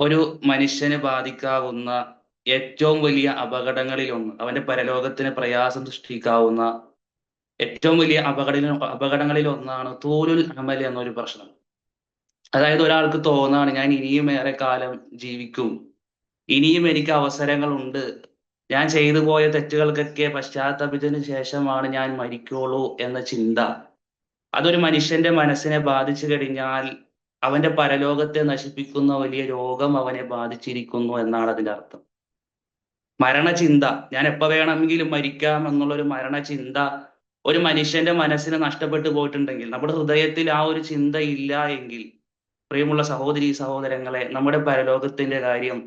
ഒരു മനുഷ്യനെ ബാധിക്കാവുന്ന ഏറ്റവും വലിയ അപകടങ്ങളിൽ ഒന്ന് അവന്റെ പരലോകത്തിന് പ്രയാസം സൃഷ്ടിക്കാവുന്ന ഏറ്റവും വലിയ അപകട അപകടങ്ങളിൽ ഒന്നാണ് തൂലുൽ അമൽ എന്നൊരു പ്രശ്നം. അതായത് ഒരാൾക്ക് തോന്നാണ് ഞാൻ ഇനിയും ഏറെ കാലം ജീവിക്കും. ഇനിയും എനിക്ക് അവസരങ്ങളുണ്ട്. ഞാൻ ചെയ്തു പോയ തെറ്റുകൾക്കൊക്കെ പശ്ചാത്തപിച്ചതിന് ശേഷമാണ് ഞാൻ മരിക്കുള്ളൂ എന്ന ചിന്ത. അതൊരു മനുഷ്യന്റെ മനസ്സിനെ ബാധിച്ചു കഴിഞ്ഞാൽ അവന്റെ പരലോകത്തെ നശിപ്പിക്കുന്ന വലിയ രോഗം അവനെ ബാധിച്ചിരിക്കുന്നു എന്നാണ് അതിന്റെ അർത്ഥം. മരണചിന്ത. ഞാൻ എപ്പോ വേണമെങ്കിലും മരിക്കാം എന്നുള്ള ഒരു മരണചിന്ത ഒരു മനുഷ്യന്റെ മനസ്സിന് നഷ്ടപ്പെട്ടു പോയിട്ടുണ്ടെങ്കിൽ നമ്മുടെ ഹൃദയത്തിൽ ആ ഒരു ചിന്ത ഇല്ല എങ്കിൽ പ്രിയമുള്ള സഹോദരി സഹോദരങ്ങളെ നമ്മുടെ പരലോകത്തിന്റെ കാര്യം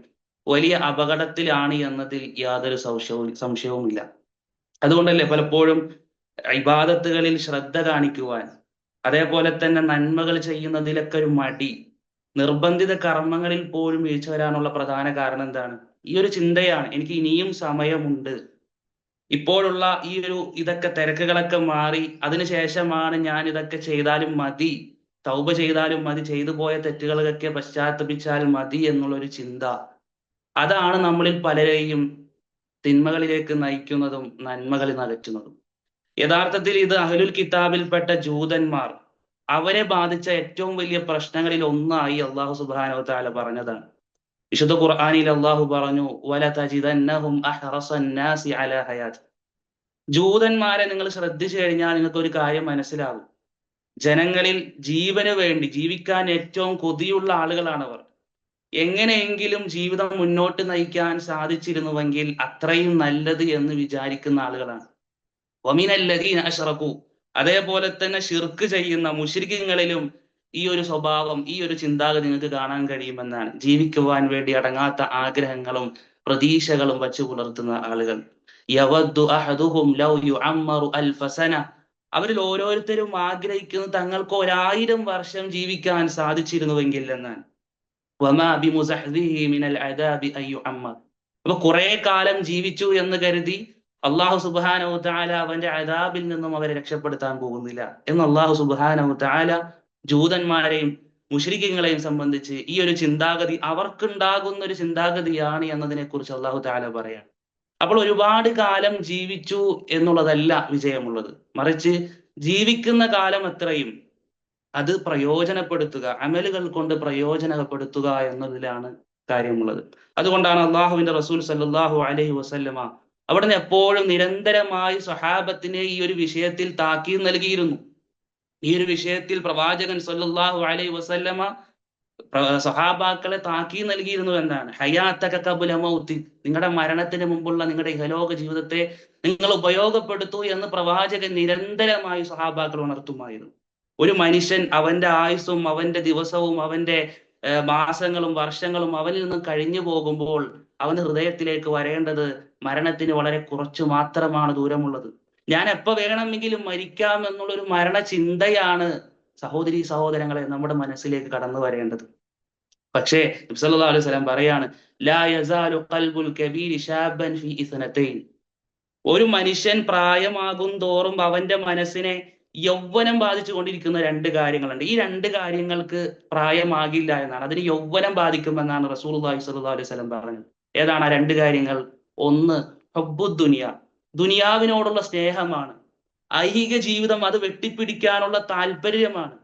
വലിയ അപകടത്തിലാണ് എന്നതിൽ യാതൊരു സംശയവും സംശയവുമില്ല. അതുകൊണ്ടല്ലേ പലപ്പോഴും ഇബാദത്തുകളിൽ ശ്രദ്ധ കാണിക്കുവാൻ അതേപോലെ തന്നെ നന്മകൾ ചെയ്യുന്നതിലൊക്കെ ഒരു മടി. നിർബന്ധിത കർമ്മങ്ങളിൽ പോലും വീഴ്ച വരാനുള്ള പ്രധാന കാരണം എന്താണ്? ഈ ഒരു ചിന്തയാണ്. എനിക്ക് ഇനിയും സമയമുണ്ട്. ഇപ്പോഴുള്ള ഈ ഒരു ഇതൊക്കെ തിരക്കുകളൊക്കെ മാറി അതിനുശേഷമാണ് ഞാൻ ഇതൊക്കെ ചെയ്താലും മതി. തൗബ ചെയ്താലും മതി. ചെയ്തു പോയ തെറ്റുകളൊക്കെ പശ്ചാത്തപിച്ചാൽ മതി എന്നുള്ളൊരു ചിന്ത. അതാണ് നമ്മളിൽ പലരെയും തിന്മകളിലേക്ക് നയിക്കുന്നതും നന്മകളിൽ നകറ്റുന്നതും യഥാർത്ഥത്തിൽ ഇത് അഹ്ലുൽ കിതാബിൽപ്പെട്ട ജൂതന്മാർ അവരെ ബാധിച്ച ഏറ്റവും വലിയ പ്രശ്നങ്ങളിൽ ഒന്നായി അള്ളാഹു സുബാനോ താല പറഞ്ഞതാണ്. വിശുദ്ധ ഖുർആാനിൽ അള്ളാഹു പറഞ്ഞു ജൂതന്മാരെ നിങ്ങൾ ശ്രദ്ധിച്ചു കഴിഞ്ഞാൽ നിങ്ങൾക്ക് ഒരു കാര്യം മനസ്സിലാകും ജനങ്ങളിൽ ജീവന് വേണ്ടി ജീവിക്കാൻ ഏറ്റവും കൊതിയുള്ള ആളുകളാണ് അവർ. എങ്ങനെയെങ്കിലും ജീവിതം മുന്നോട്ട് നയിക്കാൻ സാധിച്ചിരുന്നുവെങ്കിൽ അത്രയും നല്ലത് എന്ന് വിചാരിക്കുന്ന ആളുകളാണ്. ഒമിനല്ലദീൻ അഷറക്കു അതേപോലെ തന്നെ ഷിർക്ക് ചെയ്യുന്ന മുഷിരിക്കങ്ങളിലും ഈ ഒരു സ്വഭാവം ഈ ഒരു ചിന്താഗതി നിങ്ങൾക്ക് കാണാൻ കഴിയുമെന്നാണ്. ജീവിക്കുവാൻ വേണ്ടി അടങ്ങാത്ത ആഗ്രഹങ്ങളും പ്രതീക്ഷകളും വച്ചു പുലർത്തുന്ന ആളുകൾ. അവരിൽ ഓരോരുത്തരും ആഗ്രഹിക്കുന്നു തങ്ങൾക്ക് ഒരായിരം വർഷം ജീവിക്കാൻ സാധിച്ചിരുന്നുവെങ്കിൽ എന്നാണ്. അപ്പൊ കുറെ കാലം ജീവിച്ചു എന്ന് കരുതി അള്ളാഹു സുബാനഹു താല അവന്റെ അതാബിൽ നിന്നും അവരെ രക്ഷപ്പെടുത്താൻ പോകുന്നില്ല. എന്ന് അള്ളാഹു സുബാനഹു താല ജൂതന്മാരെയും മുഷരിക്കങ്ങളെയും സംബന്ധിച്ച് ഈ ഒരു ചിന്താഗതി അവർക്കുണ്ടാകുന്ന ഒരു ചിന്താഗതിയാണ് എന്നതിനെ കുറിച്ച് അള്ളാഹു താല പറയാണ്. അപ്പോൾ ഒരുപാട് കാലം ജീവിച്ചു എന്നുള്ളതല്ല വിജയമുള്ളത്. മറിച്ച് ജീവിക്കുന്ന കാലം എത്രയും അത് പ്രയോജനപ്പെടുത്തുക അമലുകൾ കൊണ്ട് പ്രയോജനപ്പെടുത്തുക എന്നതിലാണ് കാര്യമുള്ളത്. അതുകൊണ്ടാണ് അള്ളാഹുവിന്റെ റസൂൽ സല്ലാഹു അലഹി വസല്ലമ അവിടുന്ന് എപ്പോഴും നിരന്തരമായി സ്വഹാബത്തിനെ ഈ ഒരു വിഷയത്തിൽ താക്കീത് നൽകിയിരുന്നു. ഈ ഒരു വിഷയത്തിൽ പ്രവാചകൻ സല്ലല്ലാഹു അലൈഹി വസല്ലമ സഹാബാക്കളെ താക്കി നൽകിയിരുന്നു എന്നാണ് ഹയാത്തക നിങ്ങളുടെ മരണത്തിന് മുമ്പുള്ള നിങ്ങളുടെ ഇഹലോക ജീവിതത്തെ നിങ്ങൾ ഉപയോഗപ്പെടുത്തൂ എന്ന് പ്രവാചകൻ നിരന്തരമായി സഹാബാക്കൾ ഉണർത്തുമായിരുന്നു. ഒരു മനുഷ്യൻ അവന്റെ ആയുസ്സും അവന്റെ ദിവസവും അവന്റെ മാസങ്ങളും വർഷങ്ങളും അവനിൽ നിന്നും കഴിഞ്ഞു പോകുമ്പോൾ അവന്റെ ഹൃദയത്തിലേക്ക് വരേണ്ടത് മരണത്തിന് വളരെ കുറച്ചു മാത്രമാണ് ദൂരമുള്ളത്. ഞാൻ എപ്പോ വേണമെങ്കിലും മരിക്കാം എന്നുള്ളൊരു മരണചിന്തയാണ് സഹോദരി സഹോദരങ്ങളെ നമ്മുടെ മനസ്സിലേക്ക് കടന്നു വരേണ്ടത്. പക്ഷേ നബ്സല്ലാ അലൈഹി സ്വലം പറയാണ് ഒരു മനുഷ്യൻ പ്രായമാകും തോറും അവന്റെ മനസ്സിനെ യൗവനം ബാധിച്ചു കൊണ്ടിരിക്കുന്ന രണ്ട് കാര്യങ്ങളുണ്ട്. ഈ രണ്ട് കാര്യങ്ങൾക്ക് പ്രായമാകില്ല എന്നാണ്. അതിന് യൗവനം ബാധിക്കുമെന്നാണ് റസൂൽ അലൈഹി സ്വലം പറഞ്ഞത്. ഏതാണ് ആ രണ്ട് കാര്യങ്ങൾ? ഒന്ന് ഹബ്ബുദ്ദുനിയ ദുനിയാവിനോടുള്ള സ്നേഹമാണ്. ഐഹിക ജീവിതം അത് വെട്ടിപ്പിടിക്കാനുള്ള താല്പര്യമാണ്.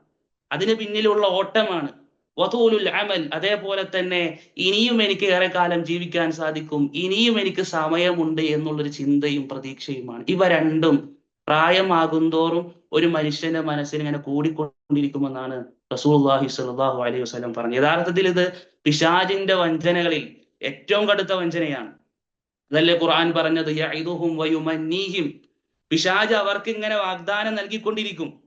അതിന് പിന്നിലുള്ള ഓട്ടമാണ്. വധൂലുൽ അമൽ അതേപോലെ തന്നെ ഇനിയും എനിക്ക് ഏറെ കാലം ജീവിക്കാൻ സാധിക്കും. ഇനിയും എനിക്ക് സമയമുണ്ട് എന്നുള്ളൊരു ചിന്തയും പ്രതീക്ഷയുമാണ്. ഇവ രണ്ടും പ്രായമാകുന്തോറും ഒരു മനുഷ്യന്റെ മനസ്സിന് ഇങ്ങനെ കൂടിക്കൊണ്ടിരിക്കുമെന്നാണ് റസൂൽഹി സ്വല്ലല്ലാഹു അലൈഹി വസല്ലം പറഞ്ഞു യഥാർത്ഥത്തിൽ ഇത് പിശാജിന്റെ വഞ്ചനകളിൽ ഏറ്റവും കടുത്ത വഞ്ചനയാണ്. അതല്ലേ ഖുർആൻ പറഞ്ഞത്? വയുമന്നീഹിം. പിശാജ് അവർക്ക് ഇങ്ങനെ വാഗ്ദാനം നൽകിക്കൊണ്ടിരിക്കും.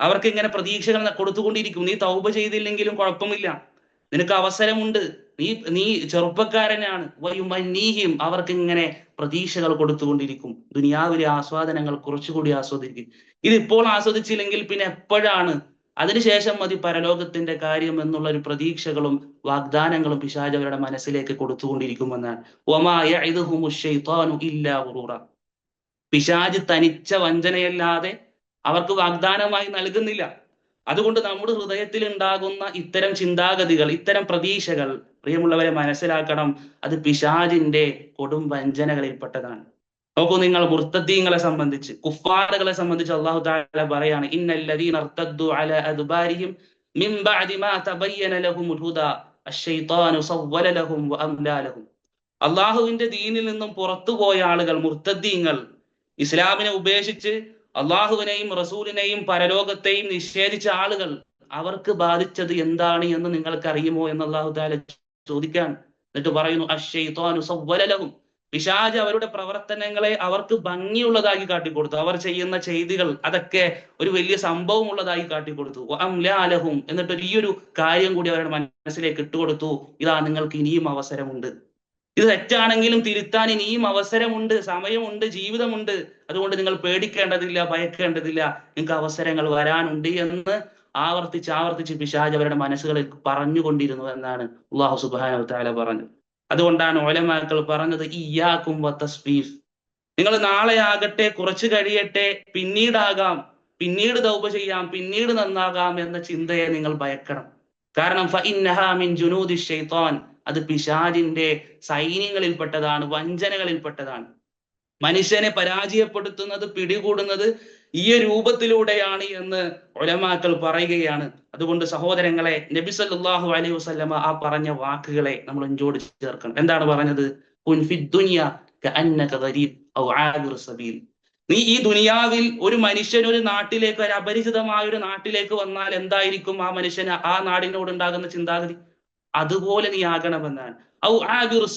അവർക്ക് ഇങ്ങനെ പ്രതീക്ഷകൾ കൊടുത്തുകൊണ്ടിരിക്കും. നീ തൗബ ചെയ്തില്ലെങ്കിലും കുഴപ്പമില്ല. നിനക്ക് അവസരമുണ്ട്. നീ നീ ചെറുപ്പക്കാരനാണ്. വയുമന്നീഹിം അവർക്ക് ഇങ്ങനെ പ്രതീക്ഷകൾ കൊടുത്തുകൊണ്ടിരിക്കും. ദുനിയാവിലെ ആസ്വാദനങ്ങൾ കുറച്ചുകൂടി ആസ്വദിക്കും. ഇത് ഇപ്പോൾ ആസ്വദിച്ചില്ലെങ്കിൽ പിന്നെ എപ്പോഴാണ് അതിനുശേഷം മതി പരലോകത്തിന്റെ കാര്യം എന്നുള്ള ഒരു പ്രതീക്ഷകളും വാഗ്ദാനങ്ങളും പിശാജ് അവരുടെ മനസ്സിലേക്ക് കൊടുത്തുകൊണ്ടിരിക്കുമെന്നാണ്. പിശാജ് തനിച്ച വഞ്ചനയല്ലാതെ അവർക്ക് വാഗ്ദാനമായി നൽകുന്നില്ല. അതുകൊണ്ട് നമ്മുടെ ഹൃദയത്തിൽ ഉണ്ടാകുന്ന ഇത്തരം ചിന്താഗതികൾ ഇത്തരം പ്രതീക്ഷകൾ പ്രിയമുള്ളവരെ മനസ്സിലാക്കണം. അത് പിശാജിന്റെ കൊടും വഞ്ചനകളിൽപ്പെട്ടതാണ്. നോക്കൂ നിങ്ങൾ മുർത്തദ്ദീങ്ങളെ സംബന്ധിച്ച് കുഫാറുകളെ സംബന്ധിച്ച് അള്ളാഹു താല പറയാണ് അദ്ബാരിഹിം മിൻ ബഅദി മാ തബയ്യന ലഹും ലഹും അള്ളാഹുവിന്റെ ദീനിൽ നിന്നും പുറത്തുപോയ ആളുകൾ മുർത്തദ്ദീങ്ങൾ ഇസ്ലാമിനെ ഉപേക്ഷിച്ച് അള്ളാഹുവിനെയും റസൂലിനെയും പരലോകത്തെയും നിഷേധിച്ച ആളുകൾ അവർക്ക് ബാധിച്ചത് എന്താണ് എന്ന് നിങ്ങൾക്ക് അറിയുമോ എന്ന് അള്ളാഹു താല ചോദിക്കാൻ എന്നിട്ട് പറയുന്നു അശ്ശൈത്താനു സവ്വല ലഹും പിശാജ് അവരുടെ പ്രവർത്തനങ്ങളെ അവർക്ക് ഭംഗിയുള്ളതാക്കി കാട്ടിക്കൊടുത്തു. അവർ ചെയ്യുന്ന ചെയ്തികൾ അതൊക്കെ ഒരു വലിയ സംഭവം ഉള്ളതായി കാട്ടിക്കൊടുത്തു അംലാലഹും എന്നിട്ട് ഈ ഒരു കാര്യം കൂടി അവരുടെ മനസ്സിലേക്ക് ഇട്ടുകൊടുത്തു. ഇതാ നിങ്ങൾക്ക് ഇനിയും അവസരമുണ്ട്. ഇത് തെറ്റാണെങ്കിലും തിരുത്താൻ ഇനിയും അവസരമുണ്ട് സമയമുണ്ട് ജീവിതമുണ്ട്. അതുകൊണ്ട് നിങ്ങൾ പേടിക്കേണ്ടതില്ല ഭയക്കേണ്ടതില്ല. നിങ്ങൾക്ക് അവസരങ്ങൾ വരാനുണ്ട് എന്ന് ആവർത്തിച്ച് ആവർത്തിച്ച് പിശാജ് അവരുടെ മനസ്സുകളിൽ പറഞ്ഞുകൊണ്ടിരുന്നു എന്നാണ് അള്ളാഹു സുബാന താല പറഞ്ഞത്. അതുകൊണ്ടാണ് ഓലമാക്കൾ പറഞ്ഞത് ഇയാക്കും തസ്ബീഫ് നിങ്ങൾ നാളെ ആകട്ടെ കുറച്ചു കഴിയട്ടെ പിന്നീടാകാം പിന്നീട് തൗപ ചെയ്യാം പിന്നീട് നന്നാകാം എന്ന ചിന്തയെ നിങ്ങൾ ഭയക്കണം. കാരണം മിൻ ജുനൂദി ഷൈത്താൻ അത് പിശാജിന്റെ സൈന്യങ്ങളിൽപ്പെട്ടതാണ് വഞ്ചനകളിൽപ്പെട്ടതാണ്. മനുഷ്യനെ പരാജയപ്പെടുത്തുന്നത് പിടികൂടുന്നത് ഈ രൂപത്തിലൂടെയാണ് എന്ന് ഒലമാക്കൾ പറയുകയാണ്. അതുകൊണ്ട് സഹോദരങ്ങളെ നബി സല്ലല്ലാഹു അലൈഹി വസല്ലമ ആ പറഞ്ഞ വാക്കുകളെ നമ്മൾ എഞ്ചോട് ചേർക്കണം. എന്താണ് പറഞ്ഞത്? നീ ഈ ദുനിയാവിൽ ഒരു മനുഷ്യൻ ഒരു നാട്ടിലേക്ക് ഒരു അപരിചിതമായ ഒരു നാട്ടിലേക്ക് വന്നാൽ എന്തായിരിക്കും ആ മനുഷ്യന് ആ നാടിനോട് ഉണ്ടാകുന്ന ചിന്താഗതി? അതുപോലെ നീ ആകണമെന്നാണ്. ഔ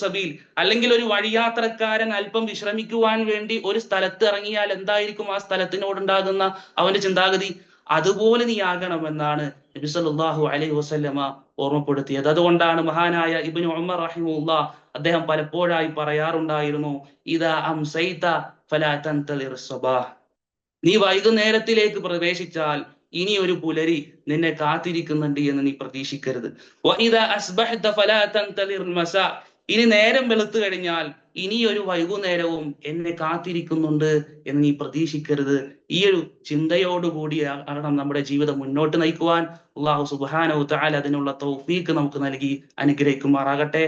സബീൽ. അല്ലെങ്കിൽ ഒരു വഴിയാത്രക്കാരൻ അല്പം വിശ്രമിക്കുവാൻ വേണ്ടി ഒരു സ്ഥലത്ത് ഇറങ്ങിയാൽ എന്തായിരിക്കും ആ സ്ഥലത്തിനോടുണ്ടാകുന്ന അവന്റെ ചിന്താഗതി? അതുപോലെ നീ ആകണമെന്നാണ് നബി സല്ലല്ലാഹു അലൈഹി വസല്ലമ ഓർമ്മപ്പെടുത്തിയത്. അതുകൊണ്ടാണ് മഹാനായ ഇബ്നു ഉമർ റഹിമുല്ല അദ്ദേഹം പലപ്പോഴായി പറയാറുണ്ടായിരുന്നു ഇതാ അംസൈത ഫലാ തൻതളിർ സബാഹ് നീ വൈകുന്നേരത്തിലേക്ക് പ്രവേശിച്ചാൽ ഇനി ഒരു പുലരി നിന്നെ കാത്തിരിക്കുന്നുണ്ട് എന്ന് നീ പ്രതീക്ഷിക്കരുത്. ഇനി നേരം വെളുത്തു കഴിഞ്ഞാൽ ഇനി ഒരു വൈകുന്നേരവും എന്നെ കാത്തിരിക്കുന്നുണ്ട് എന്ന് നീ പ്രതീക്ഷിക്കരുത്. ഈ ഒരു ചിന്തയോടുകൂടി ആകണം നമ്മുടെ ജീവിതം മുന്നോട്ട് നയിക്കുവാൻ. അള്ളാഹു സുബാനു താൽ അതിനുള്ള തൗഫീക്ക് നമുക്ക് നൽകി അനുഗ്രഹിക്കുമാറാകട്ടെ.